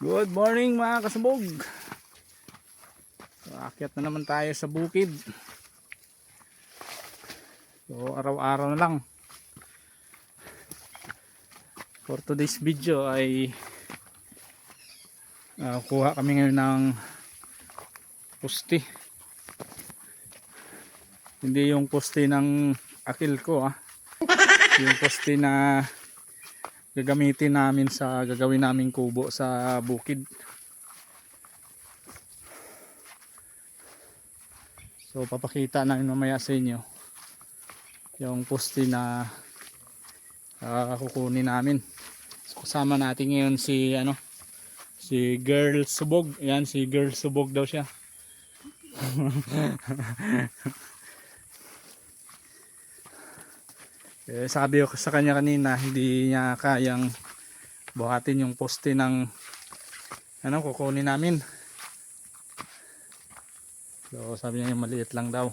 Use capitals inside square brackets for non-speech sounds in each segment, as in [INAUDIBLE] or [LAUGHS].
Good morning mga kasabog. So, akyat na naman tayo sa bukid. So araw-araw na lang. For today's video ay ah, kuha kami ngayon ng pusti. Hindi yung pusti ng akil ko ah. Yung pusti na gagamitin namin sa gagawin naming kubo sa bukid. So papakita namin mamaya sa inyo yung poste na ah, kukunin namin. So, kasama natin ngayon si ano si Girl Subog. Yan si Girl Subog daw siya. [LAUGHS] Eh, sabi ko sa kanya kanina, hindi niya kayang buhatin yung poste ng ano, kukunin namin. So, sabi niya yung maliit lang daw.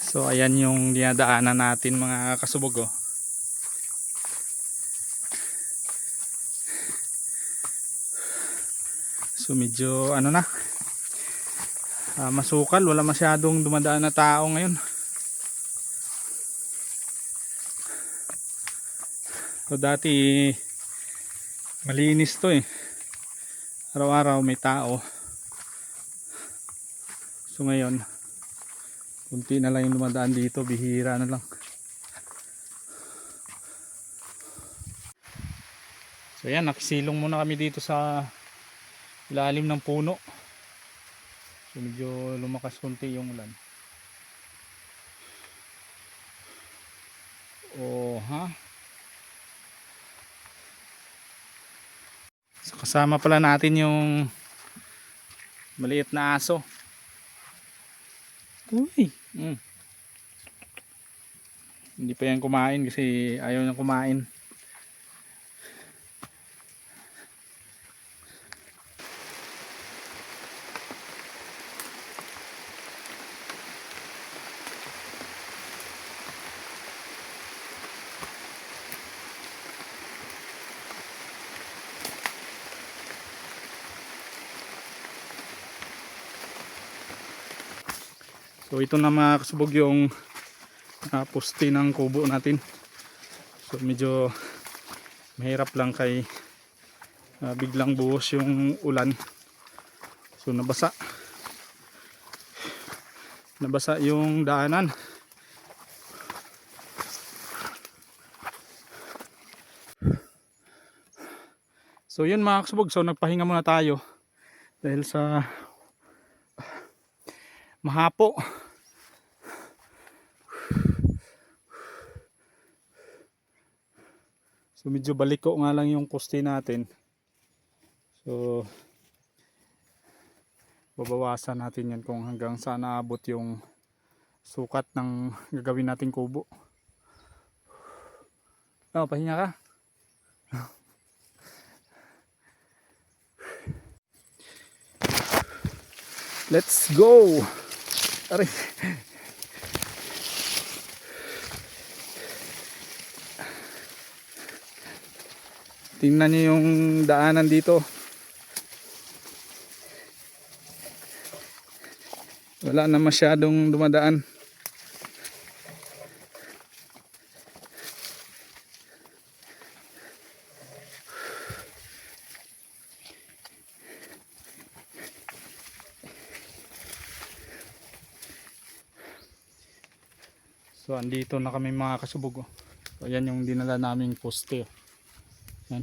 So, ayan yung dinadaanan natin mga kasubog. Oh. So, medyo ano na, Ah, masukal, wala masyadong dumadaan na tao ngayon. So dati malinis to eh. Araw-araw may tao. So ngayon kunti na lang yung dumadaan dito, bihira na lang. So yan, nakisilong muna kami dito sa ilalim ng puno. So medyo lumakas konti yung ulan. Oh, ha? So kasama pala natin yung maliit na aso. Uy. Mm. Hindi pa yan kumain kasi ayaw niyang kumain. So ito na mga kasubog yung uh, poste ng kubo natin. So medyo mahirap lang kay ah, biglang buhos yung ulan. So nabasa. Nabasa yung daanan. So yun mga kasubog. So nagpahinga muna tayo. Dahil sa mahapo. So medyo baliko nga lang yung poste natin. So babawasan natin yan kung hanggang saan naabot yung sukat ng gagawin nating kubo. Oh, pahinga ka. Let's go! Aray. Tingnan niyo yung daanan dito. Wala na masyadong dumadaan. So andito na kami mga kasubog. oh. So, yan yung dinala naming poste. oh. Yan.